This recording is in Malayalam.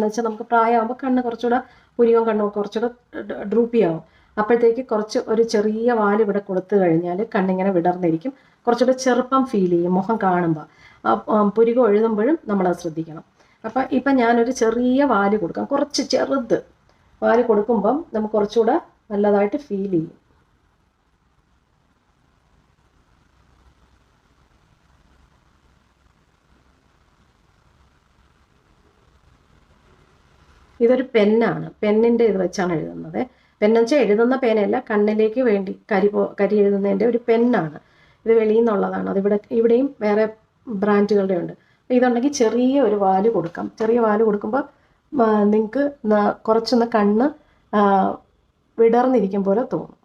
എന്ന് വെച്ചാൽ നമുക്ക് പ്രായമാകുമ്പോൾ കണ്ണ് കുറച്ചുകൂടെ പുരികം കണ്ണും കുറച്ചുകൂടെ ഡ്രൂപ്പിയാവും. അപ്പോഴത്തേക്ക് കുറച്ച് ഒരു ചെറിയ വാൽ ഇവിടെ കൊടുത്തു കഴിഞ്ഞാൽ കണ്ണിങ്ങനെ വിടർന്നിരിക്കും. കുറച്ചുകൂടെ ചെറുപ്പം ഫീൽ ചെയ്യും മുഖം കാണുമ്പോൾ പുരികം എഴുതുമ്പോഴും നമ്മളത് ശ്രദ്ധിക്കണം. അപ്പം ഇപ്പം ഞാനൊരു ചെറിയ വാൽ കൊടുക്കാം. കുറച്ച് ചെറുത് വാൽ കൊടുക്കുമ്പം നമുക്ക് കുറച്ചുകൂടെ നല്ലതായിട്ട് ഫീൽ ചെയ്യും. ഇതൊരു പെന്നാണ്. പെന്നിന്റെ ഇത് വെച്ചാണ് എഴുതുന്നത്. പെന്ന് വെച്ചാൽ എഴുതുന്ന പേനയല്ല കണ്ണിലേക്ക് വേണ്ടി കരി പോ കരി എഴുതുന്നതിന്റെ ഒരു പെന്നാണ്. ഇത് വെളിയിൽ നിന്നുള്ളതാണ്. അതിവിടെ ഇവിടെയും വേറെ ബ്രാൻഡുകളുടെ ഉണ്ട്. ഇതുണ്ടെങ്കിൽ ചെറിയ ഒരു വാൽ കൊടുക്കാം. ചെറിയ വാൽ കൊടുക്കുമ്പോൾ നിങ്ങൾക്ക് കുറച്ചൊന്ന് കണ്ണ് വിടർന്നിരിക്കും പോലെ തോന്നും.